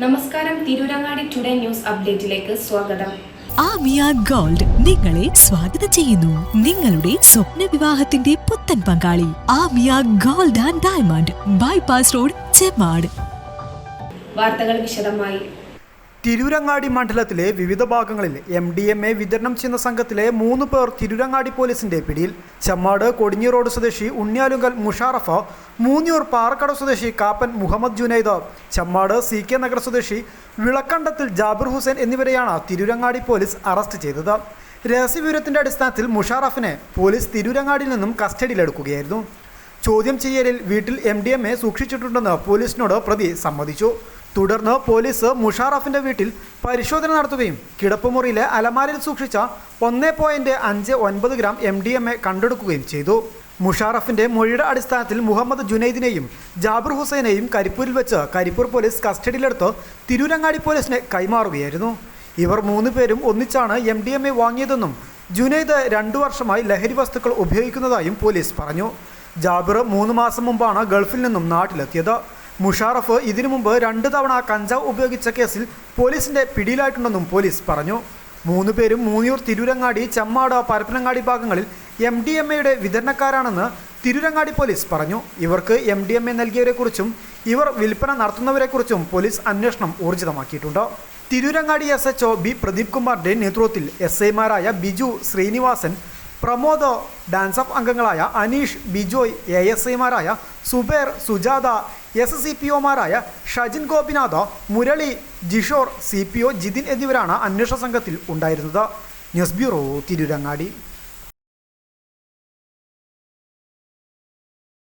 നമസ്കാരം Tirurangadi today news അപ്ഡേറ്റിലേക്ക് സ്വാഗതം. Amiya gold നിങ്ങളെ സ്വാഗതം ചെയ്യുന്നു. നിങ്ങളുടെ സ്വപ്ന വിവാഹത്തിന്റെ പുത്തൻ പങ്കാളി Amiya gold and diamond bypass road Chemmad. വാർത്തകൾ വിശദമായി. തിരൂരങ്ങാടി മണ്ഡലത്തിലെ വിവിധ ഭാഗങ്ങളിൽ എം ഡി എം എ വിതരണം ചെയ്യുന്ന സംഘത്തിലെ മൂന്ന് പേർ തിരൂരങ്ങാടി പോലീസിന്റെ പിടിയിൽ. ചമ്മാട് കൊടിഞ്ഞി റോഡ് സ്വദേശി ഉണ്ണിയാലുങ്കൽ മുഷാറഫ മൂന്നിയൂർ പാറക്കട സ്വദേശി കാപ്പൻ മുഹമ്മദ് ജുനൈദ് ചമ്മാട് സി കെ നഗർ സ്വദേശി വിളക്കണ്ടത്തിൽ ജാബിർ ഹുസൈൻ എന്നിവരെയാണ് തിരൂരങ്ങാടി പോലീസ് അറസ്റ്റ് ചെയ്തത്. രഹസ്യവിവരത്തിന്റെ അടിസ്ഥാനത്തിൽ മുഷാറഫിനെ പോലീസ് തിരൂരങ്ങാടിയിൽ നിന്നും കസ്റ്റഡിയിലെടുക്കുകയായിരുന്നു. ചോദ്യം ചെയ്യലിൽ വീട്ടിൽ എം ഡി എം എ സൂക്ഷിച്ചിട്ടുണ്ടെന്ന് പോലീസിനോട് പ്രതി സമ്മതിച്ചു. തുടർന്ന് പോലീസ് മുഷാറഫിന്റെ വീട്ടിൽ പരിശോധന നടത്തുകയും കിടപ്പുമുറിയിലെ അലമാരയിൽ സൂക്ഷിച്ച ഒന്ന് പോയിന്റ് അഞ്ച് ഒൻപത് gram M D M A കണ്ടെടുക്കുകയും ചെയ്തു. മുഷാറഫിന്റെ മൊഴിയുടെ അടിസ്ഥാനത്തിൽ മുഹമ്മദ് ജുനൈദിനെയും ജാബിർ ഹുസൈനെയും കരിപ്പൂരിൽ വെച്ച് കരിപ്പൂർ പോലീസ് കസ്റ്റഡിയിലെടുത്ത് തിരൂരങ്ങാടി പോലീസിനെ കൈമാറുകയായിരുന്നു. ഇവർ മൂന്ന് പേരും ഒന്നിച്ചാണ് എം ഡി എം എ വാങ്ങിയതെന്നും ജുനൈദ് രണ്ടു വർഷമായി ലഹരി വസ്തുക്കൾ ഉപയോഗിക്കുന്നതായും പോലീസ് പറഞ്ഞു. ജാബിർ മൂന്ന് മാസം മുമ്പാണ് ഗൾഫിൽ നിന്നും നാട്ടിലെത്തിയത്. മുഷാറഫ് ഇതിനു മുമ്പ് രണ്ട് തവണ കഞ്ചാവ് ഉപയോഗിച്ച കേസിൽ പോലീസിന്റെ പിടിയിലായിട്ടുണ്ടെന്നും പോലീസ് പറഞ്ഞു. മൂന്ന് പേരും മൂന്നിയൂർ തിരൂരങ്ങാടി ചമ്മാട് പരപ്പനങ്ങാടി ഭാഗങ്ങളിൽ എം ഡി എം എയുടെ വിതരണക്കാരാണെന്ന് തിരൂരങ്ങാടി പോലീസ് പറഞ്ഞു. ഇവർക്ക് എം ഡി എം എ നൽകിയവരെക്കുറിച്ചും ഇവർ വിൽപ്പന നടത്തുന്നവരെക്കുറിച്ചും പോലീസ് അന്വേഷണം ഊർജിതമാക്കിയിട്ടുണ്ട്. Tirurangadi S H O B Pradeep കുമാറിന്റെ നേതൃത്വത്തിൽ എസ് ഐമാരായ ബിജു ശ്രീനിവാസൻ പ്രമോദ് ഡാൻസ് ഓഫ് അംഗങ്ങളായ അനീഷ് ബിജോയ് എ എസ് ഐമാരായ Suber Sujatha S C P ഒമാരായ Shajin Gopinath Murali Jishore C P O Jithin എന്നിവരാണ് അന്വേഷണ സംഘത്തിൽ ഉണ്ടായിരുന്നത്. News bureau Tirurangadi.